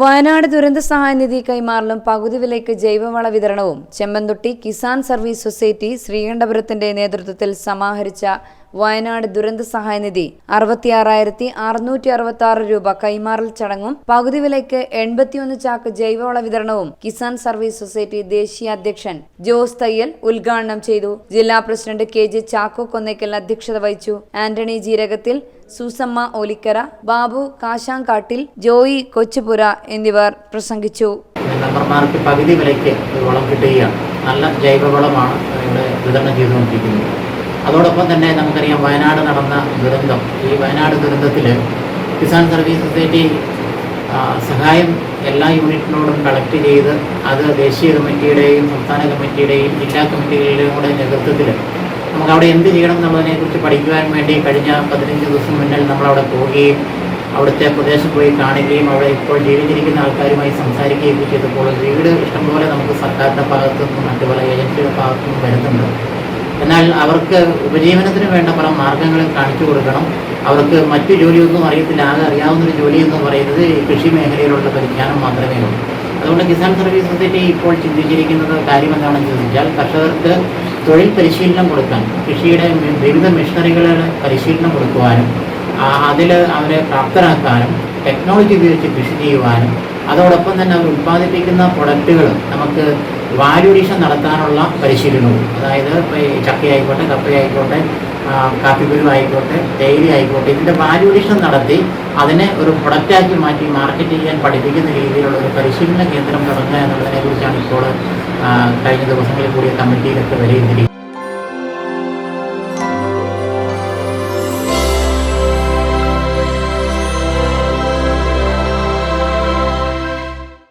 വയനാട് ദുരന്ത സഹായ നിധി കൈമാറലും പകുതി വിലയ്ക്ക് ജൈവവള വിതരണവും. ചെമ്മന്തൊട്ടി കിസാൻ സർവീസ് സൊസൈറ്റി ശ്രീകണ്ഠപുരത്തിന്റെ നേതൃത്വത്തിൽ സമാഹരിച്ച വയനാട് ദുരന്ത സഹായനിധി അറുപത്തിയാറായിരത്തി അറുന്നൂറ്റി അറുപത്തി ആറ് രൂപ കൈമാറൽ ചടങ്ങും പകുതി വിലയ്ക്ക് എൺപത്തിയൊന്ന് ചാക്ക് ജൈവവള വിതരണവും കിസാൻ സർവീസ് സൊസൈറ്റി ദേശീയ അധ്യക്ഷൻ ജോസ് തയ്യൽ ഉദ്ഘാടനം ചെയ്തു. ജില്ലാ president K J Chacko Konnakkal അധ്യക്ഷത വഹിച്ചു. ആന്റണി ജീരകത്തിൽ സൂസമ്മ ഓലിക്കര ബാബു കാശാങ്കാട്ടിൽ ജോയി കൊച്ചുപുര എന്നിവർ പ്രസംഗിച്ചു. പകുതി വിലയ്ക്ക് വളം കിട്ടുകയാണ്. നല്ല ജൈവവളമാണ് ഇവിടെ വിതരണം ചെയ്തുകൊണ്ടിരിക്കുന്നത്. അതോടൊപ്പം തന്നെ നമുക്കറിയാം വയനാട് നടന്ന ദുരന്തം. ഈ വയനാട് ദുരന്തത്തിൽ കിസാൻ സർവീസ് സൊസൈറ്റി സഹായം എല്ലാ യൂണിറ്റിനോടും കളക്ട് ചെയ്ത് അത് ദേശീയ കമ്മിറ്റിയുടെയും സംസ്ഥാന കമ്മിറ്റിയുടെയും ജില്ലാ കമ്മിറ്റികളുടെയും കൂടെ നേതൃത്വത്തിൽ നമുക്ക് അവിടെ എന്ത് ചെയ്യണം എന്നുള്ളതിനെക്കുറിച്ച് പഠിക്കുവാൻ വേണ്ടി കഴിഞ്ഞ പതിനഞ്ച് ദിവസം മുന്നിൽ നമ്മളവിടെ പോവുകയും അവിടുത്തെ പ്രദേശം പോയി കാണുകയും അവിടെ ഇപ്പോൾ ജീവിച്ചിരിക്കുന്ന ആൾക്കാരുമായി സംസാരിക്കുകയും ചെയ്തപ്പോൾ വീട് ഇഷ്ടംപോലെ നമുക്ക് സർക്കാരിന്റെ ഭാഗത്തു നിന്നും മറ്റു പല ഏജൻസിയുടെ ഭാഗത്തു നിന്നും വരുന്നുണ്ട്. എന്നാൽ അവർക്ക് ഉപജീവനത്തിന് വേണ്ട പല മാർഗങ്ങളും കാണിച്ചു കൊടുക്കണം. അവർക്ക് മറ്റു ജോലിയൊന്നും അറിയത്തില്ല. ആകെ അറിയാവുന്ന ഒരു ജോലി എന്ന് പറയുന്നത് ഈ കൃഷി മേഖലയിലുള്ള പരിജ്ഞാനം മാത്രമേ ഉള്ളൂ. അതുകൊണ്ട് കിസാൻ സർവീസ് സൊസൈറ്റി ഇപ്പോൾ ചിന്തിച്ചിരിക്കുന്നത് കാര്യം എന്താണെന്ന് ചോദിച്ചാൽ കർഷകർക്ക് തൊഴിൽ പരിശീലനം കൊടുക്കാൻ കൃഷിയുടെ വിവിധ മെഷീനറികളുടെ പരിശീലനം കൊടുക്കുവാനും അതിൽ അവരെ പ്രാപ്തരാക്കാനും ടെക്നോളജി ഉപയോഗിച്ച് കൃഷി ചെയ്യുവാനും അതോടൊപ്പം തന്നെ അവർ ഉൽപ്പാദിപ്പിക്കുന്ന പ്രൊഡക്റ്റുകൾ നമുക്ക് വാല്യൂഡീഷൻ നടത്താനുള്ള പരിശീലനവും. അതായത് ചക്കയായിക്കോട്ടെ കപ്പയായിക്കോട്ടെ കാപ്പിക്കുരു ആയിക്കോട്ടെ തേയില ആയിക്കോട്ടെ ഇതിന്റെ വാല്യൂഡീഷൻ നടത്തി അതിനെ ഒരു പ്രൊഡക്റ്റാക്കി മാറ്റി മാർക്കറ്റ് ചെയ്യാൻ പഠിപ്പിക്കുന്ന രീതിയിലുള്ള ഒരു പരിശീലന കേന്ദ്രം തുടങ്ങുക എന്നുള്ളതിനെക്കുറിച്ചാണ് ഇപ്പോൾ കഴിഞ്ഞ ദിവസങ്ങളിൽ കൂടിയ കമ്മിറ്റിയിലൊക്കെ വിലയിരുത്തിയിരിക്കുന്നത്.